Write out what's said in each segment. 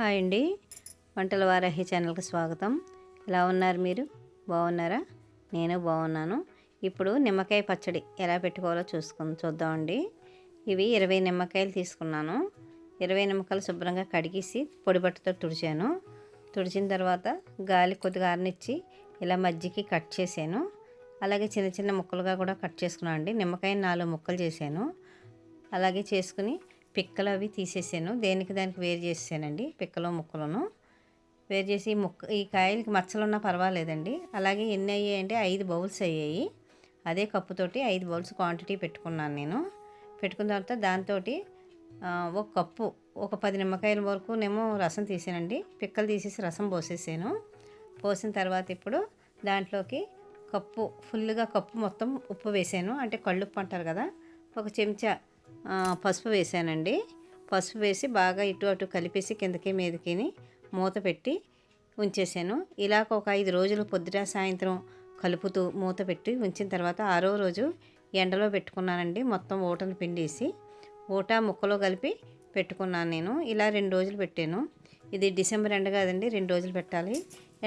Hi అండి. వంటల వారాహి ఛానల్కి స్వాగతం. ఎలా ఉన్నారు మీరు? బాగున్నారా? నేను బాగున్నాను. ఇప్పుడు నిమ్మకాయ పచ్చడి ఎలా పెట్టుకోవాలో చూసుకుని చూద్దామండి ఇవి ఇరవై నిమ్మకాయలు తీసుకున్నాను. ఇరవై నిమ్మకాయలు శుభ్రంగా కడిగేసి పొడి బట్టతో తుడిచాను. తుడిచిన తర్వాత గాలి కొద్దిగా ఆరనిచ్చి ఇలా మజ్జికి కట్ చేశాను. అలాగే చిన్న చిన్న ముక్కలుగా కూడా కట్ చేసుకున్నాను అండి. నిమ్మకాయ నాలుగు ముక్కలు చేశాను. అలాగే చేసుకుని పిక్కలు అవి తీసేసాను. దేనికి దానికి వేరు చేసేసానండి పిక్కలు ముక్కలను. వేరు చేసి ముక్క ఈ కాయలకి మచ్చలు ఉన్నా పర్వాలేదండి. అలాగే ఎన్ని అయ్యాయి అంటే ఐదు బౌల్స్ అయ్యాయి. అదే కప్పుతోటి ఐదు బౌల్స్ క్వాంటిటీ పెట్టుకున్నాను నేను. పెట్టుకున్న తర్వాత దాంతో ఒక కప్పు ఒక పది నిమ్మకాయల వరకు నేమో రసం తీసానండి. పిక్కలు తీసేసి రసం పోసేసాను. పోసిన తర్వాత ఇప్పుడు దాంట్లోకి కప్పు ఫుల్గా కప్పు మొత్తం ఉప్పు వేసాను. అంటే కళ్ళుప్పు అంటారు కదా ఒక చెంచా పసుపు వేసానండి. పసుపు వేసి బాగా ఇటు అటు కలిపేసి కిందకి మీదకి మూత పెట్టి ఉంచేసాను. ఇలాగ ఒక ఐదు రోజులు పొద్దుట సాయంత్రం కలుపుతూ మూత పెట్టి ఉంచిన తర్వాత ఆరో రోజు ఎండలో పెట్టుకున్నానండి. మొత్తం ఓటను పిండేసి ఊట ముక్కలో కలిపి పెట్టుకున్నాను నేను. ఇలా రెండు రోజులు పెట్టాను. ఇది డిసెంబర్ ఎండ కాదండి రెండు రోజులు పెట్టాలి.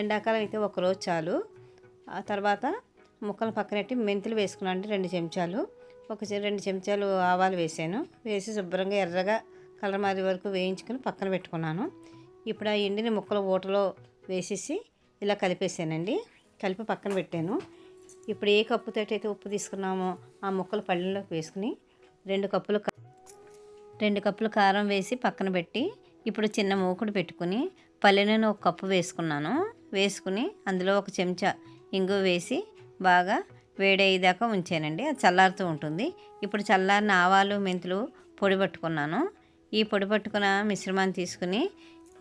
ఎండాకాలం అయితే ఒక రోజు చాలు. ఆ తర్వాత ముక్కలు పక్కనెట్టి మెంతులు వేసుకున్నాను అండి రెండు చెంచాలు. ఒక చె- రెండు చెంచాలు ఆవాలు వేసాను. వేసి శుభ్రంగా ఎర్రగా కలర్ మారే వరకు వేయించుకొని పక్కన పెట్టుకున్నాను. ఇప్పుడు ఆ ఎండిన ముక్కలు ఊటలో వేసేసి ఇలా కలిపేసానండి. కలిపి పక్కన పెట్టాను. ఇప్పుడు ఏ కప్పుతో అయితే ఉప్పు తీసుకున్నామో ఆ ముక్కలు పళ్ళెంలోకి వేసుకుని రెండు కప్పులు రెండు కప్పులు కారం వేసి పక్కన పెట్టి ఇప్పుడు చిన్న మూకుడు పెట్టుకుని పల్లెనూనె ఒక కప్పు వేసుకున్నాను. వేసుకుని అందులో ఒక చెంచా ఇంగు వేసి బాగా వేడయ్యేదాకా ఉంచానండి. అది చల్లారుతూ ఉంటుంది. ఇప్పుడు చల్లారిన ఆవాలు మెంతులు పొడి పట్టుకున్నాను. ఈ పొడి పట్టుకున్న మిశ్రమాన్ని తీసుకుని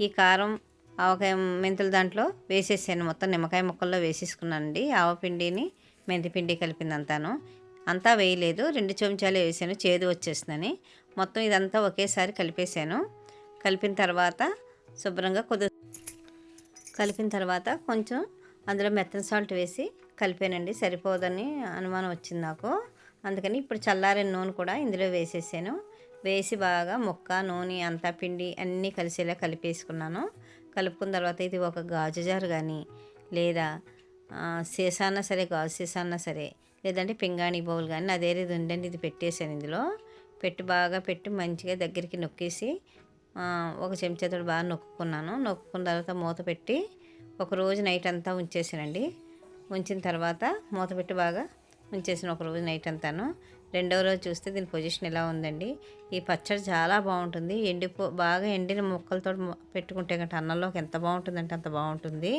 ఈ కారం ఆవకాయ మెంతుల దాంట్లో వేసేసాను. మొత్తం నిమ్మకాయ ముక్కల్లో వేసేసుకున్నానండి. ఆవపిండిని మెంతిపిండి కలిపిందంతాను. అంతా వేయలేదు. రెండు చెంచాలే వేసాను. చేదు వచ్చేసిందని. మొత్తం ఇదంతా ఒకేసారి కలిపేసాను కలిపిన తర్వాత శుభ్రంగా కొద్ది కలిపిన తర్వాత కొంచెం అందులో మెత్తన సాల్ట్ వేసి కలిపానండి. సరిపోదని అనుమానం వచ్చింది నాకు. అందుకని ఇప్పుడు చల్లారిన నూనె కూడా ఇందులో వేసేసాను. వేసి బాగా ముక్క నూనె అంతా పిండి అన్నీ కలిసేలా కలిపేసుకున్నాను. కలుపుకున్న తర్వాత ఇది ఒక గాజు జారు కానీ లేదా సీసా అన్నా సరే గాజు సీసా అన్నా సరే లేదంటే పింగాణి బౌల్ కానీ అదేది ఉండండి ఇది పెట్టేసాను ఇందులో. పెట్టి బాగా పెట్టి మంచిగా దగ్గరికి నొక్కేసి ఒక చెంచాతో బాగా నొక్కుకున్నాను నొక్కుకున్న తర్వాత మూత పెట్టి ఒక రోజు నైట్ అంతా ఉంచేసానండి ఉంచిన తర్వాత మూత పెట్టి బాగా ఉంచేసిన ఒక రోజు నైట్ అంతాను. రెండవ రోజు చూస్తే దీని పొజిషన్ ఎలా ఉందండి? ఈ పచ్చడి చాలా బాగుంటుంది. ఎండిపో బాగా ఎండిన ముక్కలతో పెట్టుకుంటే గంట అన్నంలోకి ఎంత బాగుంటుందంటే అంత బాగుంటుంది.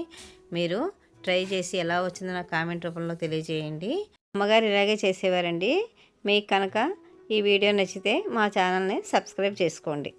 మీరు ట్రై చేసి ఎలా వచ్చిందో నాకు కామెంట్ రూపంలో తెలియజేయండి. అమ్మగారు ఇలాగే చేసేవారండి. మీకు కనుక ఈ వీడియో నచ్చితే మా ఛానల్ని సబ్స్క్రైబ్ చేసుకోండి.